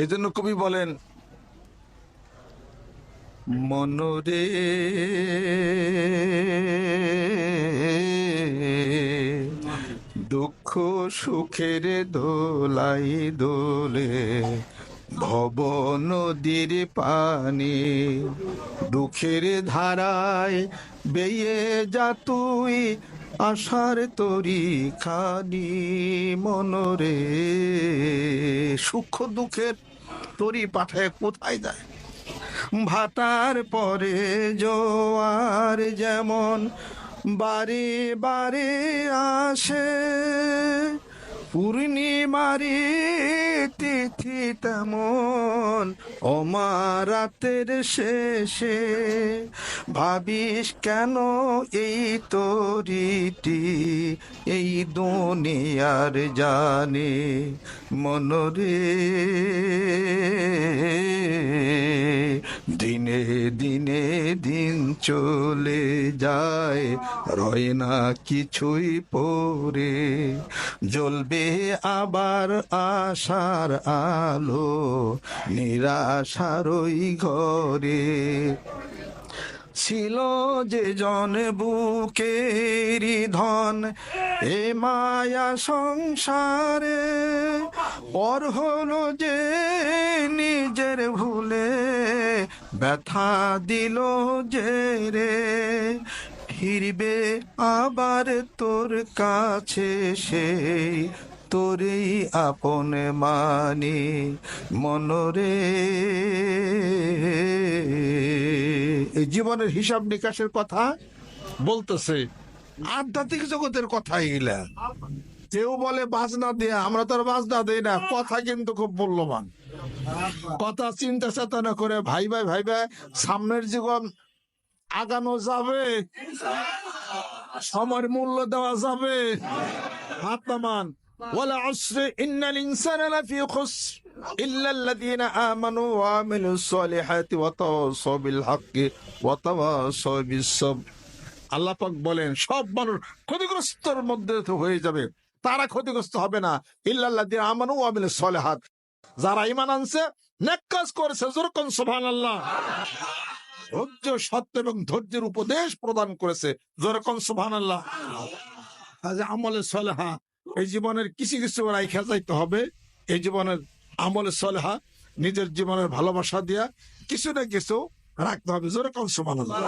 এই জন্য কবি বলেন, মনরে দুঃখ সুখের দোলাই দোলে ভব নদীর পানি, দুঃখের ধারায় বেয়ে যা তুই, আশার তরি খানি মনরে। সুখ দুঃখের তরি পাঠায় কোথায় যায়? ভাটার পরে জোয়ার যেমন বারে বারে আসে পূর্ণিমারি তিথি তেমন। অমারাতের শেষে ভাবিস কেন এই তরিটি? এই দুনিয়ার জানে মনরে। দিনে দিনে দিন চলে যায়। রয় না কিছুই পরে। জ্বলবে আবার আশার আলো, নিরাশারই ঘরে। ছিল যে জন বুকেরি ধন, এ মায়া সংসারে। পর হলো যে নিজের ভুলে ব্যথা দিল যে রে ফিরবে আবার তোর কাছে সেই তোরেই আপন মানি মনরে এই জীবনের হিসাব নিকাশের কথা বলতেছে, আধ্যাত্মিক জগতের কথা এগুলা কেউ বলে বাজনা দেয়া, আমরা তো আর বাজনা দেই না, কথা কিন্তু খুব মূল্যবান। কথা চিন্তা চেতনা করে ভাই ভাই ভাই ভাই সামনের জীবন আগানো যাবে সময়ের মূল্য দেওয়া যাবে হাত নামান والعصر إن الإنسان لفي خسر إلا الذين آمنوا وعملوا الصالحات وتواصوا بالحق وتواصوا بالصبر আল্লাহ পাক বলেন সব মানুষ ক্ষতিগ্রস্তর মধ্যে তো হয়ে যাবে তারা ক্ষতিগ্রস্ত হবে না ইল্লাল্লাহ দিয়ে আমানু আমিল সলেহাত যারা ইমান আনছে, নেক কাজ করেছে যেরকম সোভান আল্লাহ ধৈর্য, সত্য এবং ধৈর্যের উপদেশ প্রদান করেছে যেরকম সোভান আল্লাহ আমলে সলেহা, এই জীবনের কিছু কিছু রাইখা যাইতে হবে। এই জীবনের আমলে সলেহা, নিজের জীবনের ভালোবাসা দিয়া কিছু না কিছু রাখতে হবে যেরকম সোভান আল্লাহ